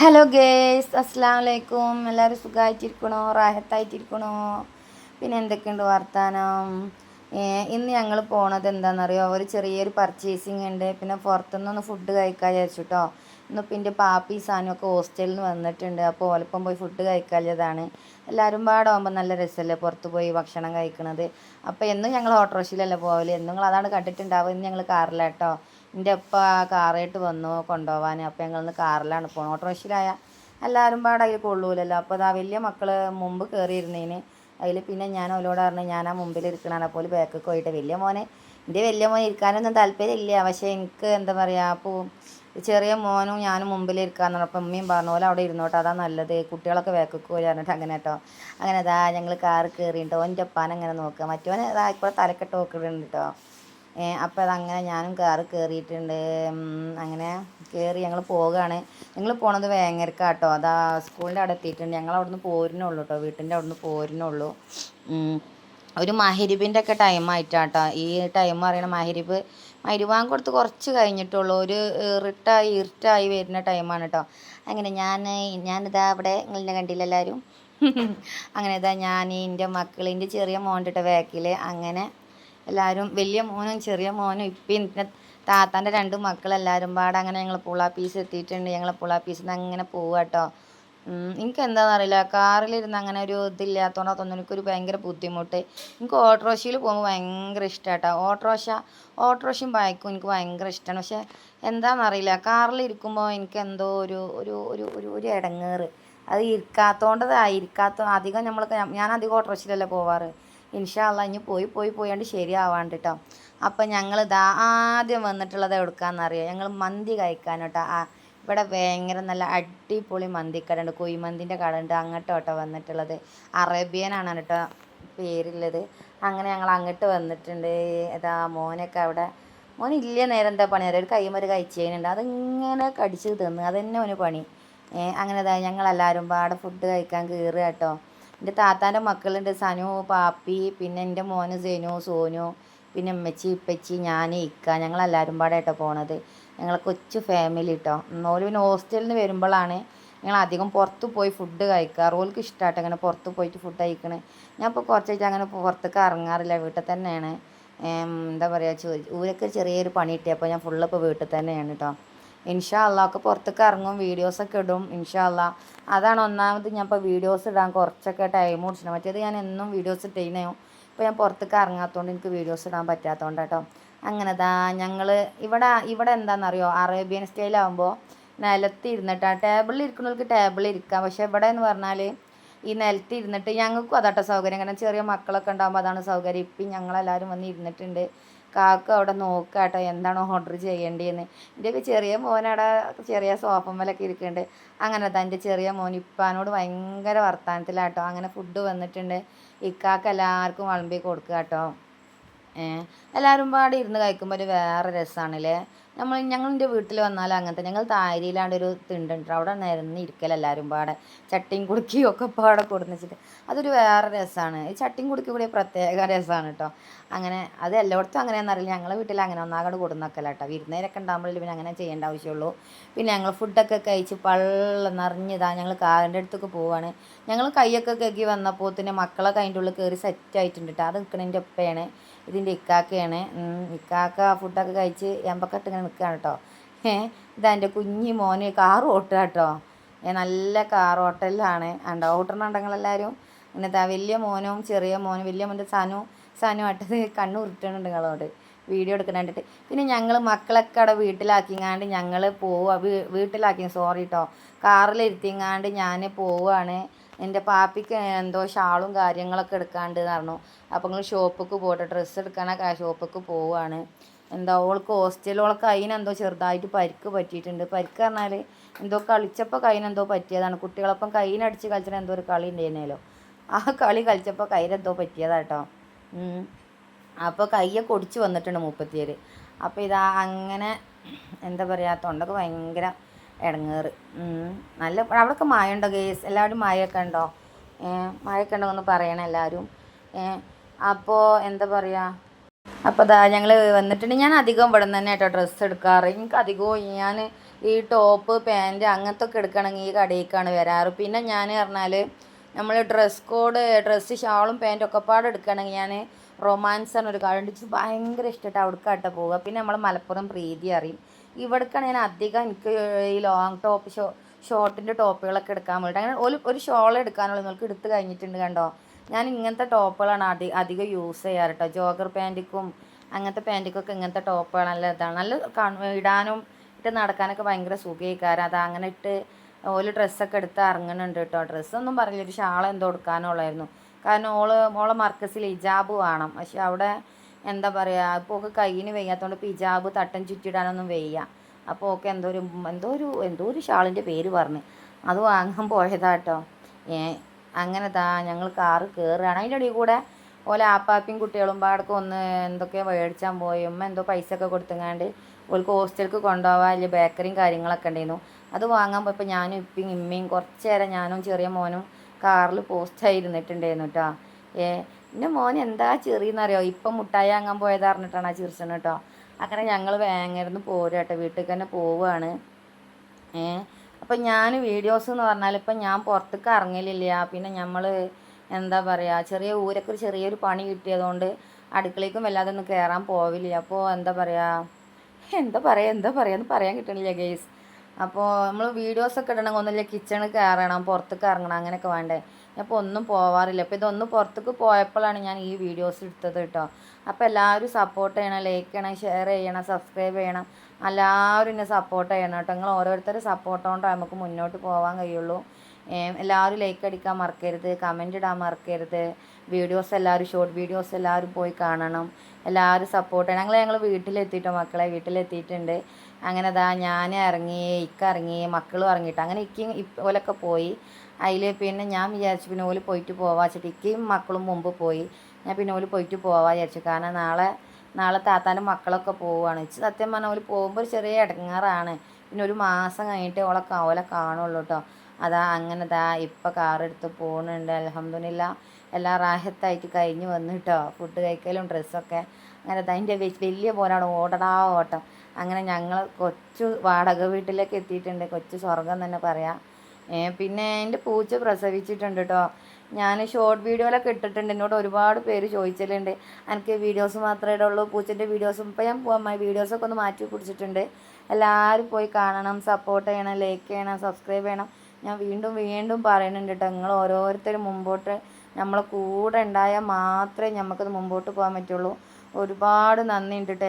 Hello guys അസ്സാം വലൈക്കും എല്ലാവരും സുഖമായിട്ടിരിക്കണോ റാഹത്തായിട്ടിരിക്കണോ? പിന്നെ എന്തൊക്കെയുണ്ട് വർത്താനം? ഇന്ന് ഞങ്ങൾ പോണത് എന്താണെന്നറിയോ ഒരു ചെറിയൊരു പർച്ചേസിങ് ഉണ്ട്. പിന്നെ പുറത്തുനിന്നൊന്ന് ഫുഡ് കഴിക്കാൻ വിചാരിച്ചു കേട്ടോ ഇന്നിപ്പോൾ എന്റെ പാപ്പി സാധനമൊക്കെ ഹോസ്റ്റലിൽ നിന്ന് വന്നിട്ടുണ്ട്. അപ്പോൾ ഓലപ്പം പോയി ഫുഡ് കഴിക്കാതാണ് എല്ലാവരും പാടാകുമ്പോൾ നല്ല രസമല്ലേ പുറത്ത് പോയി ഭക്ഷണം കഴിക്കുന്നത് അപ്പോൾ എന്നും ഞങ്ങൾ ഓട്ടോറിക്ഷയിലല്ലേ പോകൽ എന്നും നിങ്ങൾ അതാണ് കണ്ടിട്ടുണ്ടാവുക. ഇന്ന് ഞങ്ങൾ കാറിലാട്ടോ എന്റെ ഉപ്പ കാറായിട്ട് വന്നു കൊണ്ടുപോകാൻ അപ്പം ഞങ്ങളിന്ന് കാറിലാണ് പോകുന്നത് ഓട്ടോറിക്ഷയിലായ എല്ലാവരും പാടെ അതിൽ കൊള്ളൂലല്ലോ. അപ്പോൾ അതാ വലിയ മക്കൾ മുമ്പ് കയറിയിരുന്നതിന് അതിൽ പിന്നെ ഞാൻ അവരോട് പറഞ്ഞു ഞാൻ ആ മുമ്പിൽ ഇരിക്കണതാണ്. അപ്പോൾ ബാക്കിൽ പോയിട്ട് വലിയ മോനെ എന്റെ വലിയ മോൻ ഇരിക്കാനൊന്നും താല്പര്യമില്ല. പക്ഷേ എനിക്ക് എന്താ പറയുക അപ്പോൾ ചെറിയ മോനും ഞാനും മുമ്പിൽ ഇരിക്കാന്ന് പറഞ്ഞപ്പോൾ അമ്മയും പറഞ്ഞ പോലെ അവിടെ ഇരുന്നോട്ടെ അതാ നല്ലത്. കുട്ടികളൊക്കെ വേക്കോ പറഞ്ഞിട്ട് അങ്ങനെ കേട്ടോ അങ്ങനെ അതാ ഞങ്ങൾ കാറ് കയറിയിട്ടോ എന്റെ ഒപ്പാൻ അങ്ങനെ നോക്കുക. മറ്റോനെ അതാ ഇപ്പോൾ തലക്കെട്ട് നോക്കുന്നുണ്ട് കേട്ടോ അപ്പോൾ അതങ്ങനെ ഞാനും കാറ് കയറിയിട്ടുണ്ട് അങ്ങനെ കയറി ഞങ്ങൾ പോവുകയാണ് ഞങ്ങൾ പോണത് വേങ്ങരക്കാട്ടോ. അതാ സ്കൂളിന്റെ അവിടെ എത്തിയിട്ടുണ്ട്. ഞങ്ങൾ അവിടുന്ന് പോരുന്നുള്ളൂ കേട്ടോ വീട്ടിന്റെ അവിടുന്ന് പോരുന്നുള്ളൂ ഒരു മഹരിബിന്റെ ഒക്കെ ടൈമായിട്ടാട്ടോ ഈ ടൈം പറയണ മഹരിബ് മരുവാൻ കൊടുത്ത് കുറച്ച് കഴിഞ്ഞിട്ടുള്ളൂ. ഒരു ഇറിട്ടായി ഇരുട്ടായി വരുന്ന ടൈമാണ് കേട്ടോ അങ്ങനെ ഞാൻ ഞാനിതാ അവിടെ നിങ്ങളെ കണ്ടില്ല എല്ലാവരും അങ്ങനെ ഇതാ ഞാൻ എന്റെ മക്കൾ എന്റെ ചെറിയ മോന്റെ വേക്കിൽ അങ്ങനെ എല്ലാവരും വലിയ മോനും ചെറിയ മോനും ഇപ്പം ഇന്ന താത്താന്റെ രണ്ട് മക്കളെല്ലാവരും പാടെ അങ്ങനെ ഞങ്ങൾ പുളാപ്പീസ് എത്തിയിട്ടുണ്ട്. ഞങ്ങൾ പുളാപ്പീസിൽ നിന്ന് അങ്ങനെ പോവുക കേട്ടോ എനിക്ക് എന്താണെന്ന് അറിയില്ല. കാറിലിരുന്ന് അങ്ങനെ ഒരു ഇതില്ലാത്തതുകൊണ്ട് തോന്നുന്നു എനിക്കൊരു ഭയങ്കര ബുദ്ധിമുട്ട്. എനിക്ക് ഓട്ടോറിക്ഷയിൽ പോകുമ്പോൾ ഭയങ്കര ഇഷ്ടമാട്ടോ ഓട്ടോറിക്ഷ ഓട്ടോറിക്ഷയും ബൈക്കും എനിക്ക് ഭയങ്കര ഇഷ്ടമാണ് പക്ഷേ എന്താണെന്നറിയില്ല കാറിലിരിക്കുമ്പോൾ എനിക്ക് എന്തോ ഒരു ഒരു ഒരു ഒരു ഒരു ഇടങ്ങേറ് അത് ഇരിക്കാത്തതുകൊണ്ടതായിരിക്കാത്ത അധികം നമ്മൾ ഞാൻ അധികം ഓട്ടോറിക്ഷയിലല്ലേ പോവാറ്. ഇൻഷാല്ല ഇനി പോയി പോയി പോയാണ്ട് ശരിയാവാണ്ട് കേട്ടോ അപ്പം ഞങ്ങൾ ഇതാ ആദ്യം വന്നിട്ടുള്ളത് എവിടുക്കാന്നറിയോ? ഞങ്ങൾ മന്തി കഴിക്കാൻ കേട്ടോ ആ ഇവിടെ ഭയങ്കര നല്ല അടിപൊളി മന്തിക്കടയുണ്ട്. ഉണ്ട് അങ്ങോട്ട് കേട്ടോ വന്നിട്ടുള്ളത്. അറേബ്യനാണ് കേട്ടോ പേരുള്ളത് അങ്ങനെ ഞങ്ങൾ അങ്ങോട്ട് വന്നിട്ടുണ്ട്. ഇതാ മോനൊക്കെ അവിടെ മോൻ ഇല്ല നേരം എന്താ പണി? ഒരു കൈമൊരു കഴിച്ചതിനുണ്ട് അതിങ്ങനെ കടിച്ച് തിന്ന്. അതന്നെ അവന് പണി. ഏഹ് അങ്ങനെ ഇതാ ഞങ്ങളെല്ലാവരും പാടെ ഫുഡ് കഴിക്കാൻ കയറുക കേട്ടോ എന്റെ താത്താന്റെ മക്കളുണ്ട്. സനു പാപ്പി പിന്നെ എന്റെ മോന് സെനു സോനു പിന്നെ അമ്മച്ചി ഇപ്പച്ചി ഞാൻ ഇക്ക. ഞങ്ങളെല്ലാവരും പാടെ കേട്ടോ പോണത്. ഞങ്ങൾ കൊച്ചു ഫാമിലി കേട്ടോ ഓൽ പിന്നെ ഹോസ്റ്റലിൽ നിന്ന് വരുമ്പോഴാണ് ഞങ്ങൾ അധികം പുറത്ത് പോയി ഫുഡ് കഴിക്കാറ് ഓൾക്ക് ഇഷ്ടമായിട്ട് അങ്ങനെ പുറത്ത് പോയിട്ട് ഫുഡ് കഴിക്കണേ. ഞാൻ ഇപ്പോൾ കുറച്ചായിട്ട് അങ്ങനെ പുറത്തേക്ക് ഇറങ്ങാറില്ല വീട്ടിൽ തന്നെയാണ്. എന്താ പറയുക ഊരൊക്കെ ചെറിയൊരു പണി കിട്ടിയപ്പോൾ ഞാൻ ഫുള്ള് ഇപ്പോൾ വീട്ടിൽ തന്നെയാണ് കേട്ടോ ഇൻഷാ അല്ല ഒക്കെ പുറത്തേക്ക് ഇറങ്ങും വീഡിയോസൊക്കെ ഇടും ഇൻഷാ അല്ലാ അതാണ് ഒന്നാമത് ഞാൻ ഇപ്പോൾ വീഡിയോസ് ഇടാൻ കുറച്ചൊക്കെ ടൈം കുടിച്ചിട്ടുണ്ട് മറ്റേത് ഞാൻ എന്നും വീഡിയോസ് ഇട്ടേനു. ഇപ്പോൾ ഞാൻ പുറത്തേക്ക് ഇറങ്ങാത്തതുകൊണ്ട് എനിക്ക് വീഡിയോസ് ഇടാൻ പറ്റാത്തതുകൊണ്ട് കേട്ടോ. അങ്ങനെതാ ഞങ്ങൾ ഇവിടെ ഇവിടെ എന്താണെന്നറിയോ അറേബ്യൻ സ്റ്റൈലാകുമ്പോൾ നിലത്ത് ഇരുന്നിട്ട് ടേബിളിൽ ഇരിക്കുന്നവർക്ക് ടേബിളിൽ ഇരിക്കാം. പക്ഷേ ഇവിടെ എന്ന് പറഞ്ഞാൽ ഈ നിലത്ത് ഇരുന്നിട്ട് ഞങ്ങൾക്കും അതാട്ടോ സൗകര്യം. കാരണം ചെറിയ മക്കളൊക്കെ ഉണ്ടാകുമ്പോൾ അതാണ് സൗകര്യം. ഇപ്പം ഞങ്ങളെല്ലാവരും വന്ന് ഇരുന്നിട്ടുണ്ട്. കാക്ക അവിടെ നോക്കാട്ടോ എന്താണോ ഓർഡർ ചെയ്യേണ്ടതെന്ന് എന്റെയൊക്കെ ചെറിയ മോനവിടെ ചെറിയ സോഫമ്മലൊക്കെ ഇരിക്കുന്നുണ്ട് അങ്ങനെ തന്നെ എന്റെ ചെറിയ മോൻ ഇപ്പാനോട് ഭയങ്കര വർത്തമാനത്തിലാട്ടോ അങ്ങനെ ഫുഡ് വന്നിട്ടുണ്ട്. ഇക്കാക്ക് എല്ലാവർക്കും വിളമ്പി കൊടുക്കുക കേട്ടോ എല്ലാവരും പാടെ ഇരുന്ന് കഴിക്കുമ്പോൾ ഒരു വേറെ രസമാണല്ലേ നമ്മൾ ഞങ്ങളുടെ വീട്ടിൽ വന്നാൽ അങ്ങനത്തെ ഞങ്ങൾ താരിയിലാണ്ട് ഒരു തിണ്ടുണ്ട്. അവിടെ നിരന്ന് ഇരിക്കൽ എല്ലാവരും പാടെ. ചട്ടിയും കുടുക്കിയും ഒക്കെ പാടെ കൊടുന്ന് വെച്ചിട്ട്. അതൊരു വേറെ രസമാണ് ഈ ചട്ടിയും കുടുക്കി കൂടി പ്രത്യേക രസമാണ് കേട്ടോ. അങ്ങനെ അത് എല്ലായിടത്തും അങ്ങനെയാണെന്ന് അറിയില്ല. ഞങ്ങളെ വീട്ടിൽ അങ്ങനെ ഒന്നാകട് കൊടുന്നൊക്കല്ല കേട്ടോ. വിരുന്നേരൊക്കെ ഉണ്ടാകുമ്പോഴേ പിന്നെ അങ്ങനെ ചെയ്യേണ്ട ആവശ്യമുള്ളൂ. പിന്നെ ഞങ്ങൾ ഫുഡൊക്കെ കഴിച്ച് പള്ള നിറഞ്ഞതാണ് ഞങ്ങൾ കാറിന്റെ അടുത്തൊക്കെ പോവാണ്. ഞങ്ങൾ കൈയൊക്കെ കഴുകി വന്നപ്പോൾ തന്നെ മക്കളൊക്കെ അതിന്റെ ഉള്ളിൽ കയറി സെറ്റ് ആയിട്ടുണ്ട് കേട്ടോ. അത് നിൽക്കണതിന്റെ ഒപ്പയാണ് ഇതിന്റെ ഇക്കാക്കയാണ്. ഇക്കാക്ക ഫുഡൊക്കെ കഴിച്ച് എമ്പക്കെട്ട് ഇങ്ങനെ നിൽക്കുകയാണ് കേട്ടോ ഏഹ് ഇതാ എന്റെ കുഞ്ഞി മോന് കാർ ഓട്ടുക കേട്ടോ ഏ നല്ല കാർ ഓട്ടലിലാണ്. ഉണ്ടോ ഓട്ടണുണ്ടെങ്കിലെല്ലാവരും എന്നിട്ട് വലിയ മോനും ചെറിയ മോനും വലിയ മോന്റെ സനു സനു ആട്ടത് നിങ്ങളോട്. വീഡിയോ എടുക്കണ കണ്ടിട്ട്. പിന്നെ ഞങ്ങൾ മക്കളൊക്കെ അവിടെ വീട്ടിലാക്കിങ്ങാണ്ട് ഞങ്ങൾ പോവുക വീട്ടിലാക്കി സോറി കേട്ടോ കാറിലിരുത്തിങ്ങാണ്ട് ഞാൻ പോവുകയാണ് എന്റെ പാപ്പിക്ക് എന്തോ ഷാളും കാര്യങ്ങളൊക്കെ എടുക്കാണ്ട് പറഞ്ഞു. അപ്പോൾ നിങ്ങൾ ഷോപ്പിക്ക് പോട്ടെ ഡ്രസ്സ് എടുക്കാനൊക്കെ ഷോപ്പിക്ക് പോവുകയാണ് എന്താ ഓൾക്ക് ഹോസ്റ്റലിൽ അതിനെന്തോ ചെറുതായിട്ട് പരിക്ക് പറ്റിയിട്ടുണ്ട്. പരിക്ക് പറഞ്ഞാൽ എന്തോ കളിച്ചപ്പോൾ കയ്യിനെന്തോ പറ്റിയതാണ്. കുട്ടികളൊപ്പം കയ്യിനടിച്ച് കളിച്ചിട്ട് എന്തോ ഒരു കളി ഉണ്ടായിരുന്നല്ലോ ആ കളി കളിച്ചപ്പോൾ കയ്യിലെന്തോ പറ്റിയതാട്ടോ. അപ്പോൾ കയ്യെ കൊടിച്ച് വന്നിട്ടുണ്ട് മുപ്പത്തിയേര് അപ്പോൾ ഇതാ അങ്ങനെ എന്താ പറയുക തൊണ്ടൊക്കെ ഭയങ്കര ഇടങ്ങേറ്. നല്ല അവിടെയൊക്കെ മായ ഉണ്ടോ ഗേസ്? എല്ലാവരും മായൊക്കെ ഉണ്ടോ? ഏ മഴയൊക്കെ ഉണ്ടോ എന്ന് പറയണം എല്ലാവരും. അപ്പോൾ എന്താ പറയുക അപ്പോൾ അതാ ഞങ്ങൾ വന്നിട്ടുണ്ട്. ഞാൻ അധികം ഇവിടെ നിന്ന് തന്നെ കേട്ടോ ഡ്രസ്സ് എടുക്കാറ്. എനിക്ക് അധികവും ഞാൻ ഈ ടോപ്പ് പാന്റ് അങ്ങനത്തെ ഒക്കെ എടുക്കണമെങ്കിൽ ഈ കടയിലേക്കാണ് വരാറ്. പിന്നെ ഞാൻ പറഞ്ഞാൽ നമ്മൾ ഡ്രസ് കോഡ് ഡ്രസ്സ് ഷാളും പാന്റും ഒക്കെ പാടെ എടുക്കുകയാണെങ്കിൽ ഞാൻ റൊമാൻസ് എന്നൊരു കാർഡ് ഭയങ്കര ഇഷ്ടമായിട്ട് അവിടേക്കാട്ട പോവുക. പിന്നെ നമ്മൾ മലപ്പുറം പ്രീതി അറിയും. ഇവിടേക്കാണ് ഞാൻ അധികം എനിക്ക് ഈ ലോങ് ടോപ്പ് ഷോ ഷോർട്ടിന്റെ ടോപ്പുകളൊക്കെ എടുക്കാൻ വേണ്ടിയിട്ട് അങ്ങനെ ഒരു ഒരു ഷോൾ എടുക്കാനുള്ളത് നിങ്ങൾക്ക് എടുത്തു കഴിഞ്ഞിട്ടുണ്ട് കണ്ടോ? ഞാൻ ഇങ്ങനത്തെ ടോപ്പുകളാണ് അധി അധികം യൂസ് ചെയ്യാറ് കേട്ടോ ജോഗർ പാന്റിക്കും അങ്ങനത്തെ പാന്റിക്കൊക്കെ ഇങ്ങനത്തെ ടോപ്പുകൾ നല്ല ഇതാണ്. നല്ല ഇടാനും ഇട്ട് നടക്കാനൊക്കെ ഭയങ്കര സുഖമായിക്കാരം അത് അങ്ങനെ ഇട്ട് ഓൽ ഡ്രസ്സൊക്കെ എടുത്ത് ഇറങ്ങുന്നുണ്ട് കേട്ടോ ഡ്രസ്സൊന്നും പറഞ്ഞില്ല ഒരു ഷാൾ എന്തോ എടുക്കാനുള്ളായിരുന്നു. കാരണം ഓൾ ഓളെ മർക്കസിൽ ഇജാബ് വേണം. പക്ഷെ അവിടെ എന്താ പറയുക ഇപ്പോൾ ഒക്കെ കയ്യിന് വയ്യാത്തതുകൊണ്ട് പിജാബ് തട്ടൻ ചുറ്റിടാനൊന്നും വയ്യ. അപ്പോൾ ഒക്കെ എന്തോ ഒരു എന്തോ ഒരു എന്തോ ഒരു ഷാളിന്റെ പേര് പറഞ്ഞ്. അത് വാങ്ങാൻ പോയതാട്ടോ ഏ അങ്ങനെ താ ഞങ്ങൾ കാറ് കയറുകയാണ് അതിന്റെ ഇടയിൽ കൂടെ ഓലെ ആപ്പാപ്പിയും കുട്ടികളും പാടൊക്കെ ഒന്ന് എന്തൊക്കെയോ മേടിച്ചാൻ പോയി. ഉമ്മ എന്തോ പൈസ ഒക്കെ കൊടുത്തങ്ങാണ്ട് ഓൾക്ക് ഹോസ്റ്റലിൽ കൊണ്ടുപോകാൻ വലിയ ബേക്കറിയും കാര്യങ്ങളൊക്കെ ഉണ്ടായിരുന്നു. അത് വാങ്ങാൻ പോയപ്പോൾ ഞാനും ഇപ്പം ഇമ്മയും കുറച്ച് നേരം ഞാനും ചെറിയ മോനും കാറിൽ പോസ്റ്റായി ഇരുന്നിട്ടുണ്ടായിരുന്നു കേട്ടോ ഏ എന്റെ മോൻ എന്താ ചെറിയെന്നറിയോ? ഇപ്പം മുട്ടായി വാങ്ങാൻ പോയത് അറിഞ്ഞിട്ടാണ് ആ ചിരിച്ചത് കേട്ടോ അങ്ങനെ ഞങ്ങൾ വേങ്ങരുന്ന് പോരും കേട്ടോ വീട്ടിൽ തന്നെ പോവുകയാണ് ഏ? അപ്പം ഞാൻ വീഡിയോസ് എന്ന് പറഞ്ഞാൽ ഇപ്പം ഞാൻ പുറത്തേക്ക് ഇറങ്ങലില്ല പിന്നെ നമ്മൾ എന്താ പറയുക ചെറിയ ഊരൊക്കെ ഒരു ചെറിയൊരു പണി കിട്ടിയതുകൊണ്ട് അടുക്കളയ്ക്കും വല്ലാതെ ഒന്നും കയറാൻ പോവില്ല. അപ്പോൾ എന്താ പറയുക എന്താ പറയുക എന്താ പറയുക എന്ന് പറയാൻ കിട്ടണില്ല ഗെയ്സ് അപ്പോൾ നമ്മൾ വീഡിയോസൊക്കെ ഇടണമെങ്കിൽ ഒന്നുമില്ല കിച്ചണിൽ കയറണം പുറത്തേക്ക് ഇറങ്ങണം അങ്ങനെയൊക്കെ വേണ്ടേ. അപ്പോൾ ഒന്നും പോവാറില്ല. അപ്പോൾ ഇതൊന്ന് പുറത്തേക്ക് പോയപ്പോഴാണ് ഞാൻ ഈ വീഡിയോസ് എടുത്തത് കേട്ടോ. അപ്പോൾ എല്ലാവരും സപ്പോർട്ട് ചെയ്യണം ലൈക്ക് ചെയ്യണം ഷെയർ ചെയ്യണം സബ്സ്ക്രൈബ് ചെയ്യണം. എല്ലാവരും എന്നെ സപ്പോർട്ട് ചെയ്യണം കേട്ടോ. നിങ്ങൾ ഓരോരുത്തരും സപ്പോർട്ട് കൊണ്ട് നമുക്ക് മുന്നോട്ട് പോകാൻ കഴിയുള്ളൂ. എല്ലാവരും ലൈക്ക് അടിക്കാൻ മറക്കരുത് കമന്റ് ഇടാൻ മറക്കരുത്. വീഡിയോസ് എല്ലാവരും ഷോർട്ട് വീഡിയോസ് എല്ലാവരും പോയി കാണണം. എല്ലാവരും സപ്പോർട്ട് ചെയ്യണം. ഞങ്ങൾ ഞങ്ങൾ വീട്ടിലെത്തിയിട്ടോ മക്കളെ വീട്ടിലെത്തിയിട്ടുണ്ട്. അങ്ങനെ ദാ ഞാൻ ഇറങ്ങി ഇക്ക ഇറങ്ങി മക്കളും ഇറങ്ങിയിട്ട്. അങ്ങനെ ഇക്ക ഓലൊക്കെ പോയി. അതിൽ പിന്നെ ഞാൻ വിചാരിച്ചു പിന്നെ ഓൽ പോയിട്ട് പോവാ വെച്ചിട്ട് ഇക്കയും മക്കളും മുമ്പ് പോയി. ഞാൻ പിന്നെ ഓൽ പോയിട്ട് പോവാ വിചാരിച്ചു. കാരണം നാളെ നാളെ താത്താന്റെ മക്കളൊക്കെ പോവുകയാണ് സത്യം പറഞ്ഞാൽ ഓൽ പോകുമ്പോൾ ചെറിയ ഇടങ്ങാറാണ് പിന്നെ ഒരു മാസം കഴിഞ്ഞിട്ട് ഓളെ ഓലെ കാണുള്ളൂ കേട്ടോ അതാ അങ്ങനെ ദാ ഇപ്പം കാറെടുത്ത് പോകുന്നുണ്ട് അലഹമ്മദില്ല എല്ലാം റാഹത്തായിട്ട് കഴിഞ്ഞ് വന്നു കേട്ടോ ഫുഡ് കഴിക്കലും ഡ്രസ്സൊക്കെ അങ്ങനെ അതിന്റെ വലിയ പോലാണ് ഓടടാ ഓട്ടം. അങ്ങനെ ഞങ്ങൾ കൊച്ചു വാടക വീട്ടിലേക്ക് എത്തിയിട്ടുണ്ട്. കൊച്ചു സ്വർഗം തന്നെ പറയാം. പിന്നെ എന്റെ പൂച്ച പ്രസവിച്ചിട്ടുണ്ട് കേട്ടോ ഞാൻ ഷോർട്ട് വീഡിയോയിലൊക്കെ ഇട്ടിട്ടുണ്ട്. എന്നോട് ഒരുപാട് പേര് ചോദിച്ചിട്ടുണ്ട്. എനിക്ക് വീഡിയോസ് മാത്രമേ ഇടുള്ളൂ. പൂച്ചന്റെ വീഡിയോസും ഇപ്പം ഞാൻ വീഡിയോസൊക്കെ ഒന്ന് മാറ്റി പിടിച്ചിട്ടുണ്ട്. എല്ലാവരും പോയി കാണണം. സപ്പോർട്ട് ചെയ്യണം. ലൈക്ക് ചെയ്യണം. സബ്സ്ക്രൈബ് ചെയ്യണം. ഞാൻ വീണ്ടും വീണ്ടും പറയുന്നുണ്ട് കേട്ടോ നിങ്ങൾ ഓരോരുത്തരും മുമ്പോട്ട് നമ്മളെ കൂടെ ഉണ്ടായാൽ മാത്രമേ നമുക്കത് മുമ്പോട്ട് പോകാൻ പറ്റുള്ളൂ. ഒരുപാട് നന്ദി ഉണ്ട് കേട്ടോ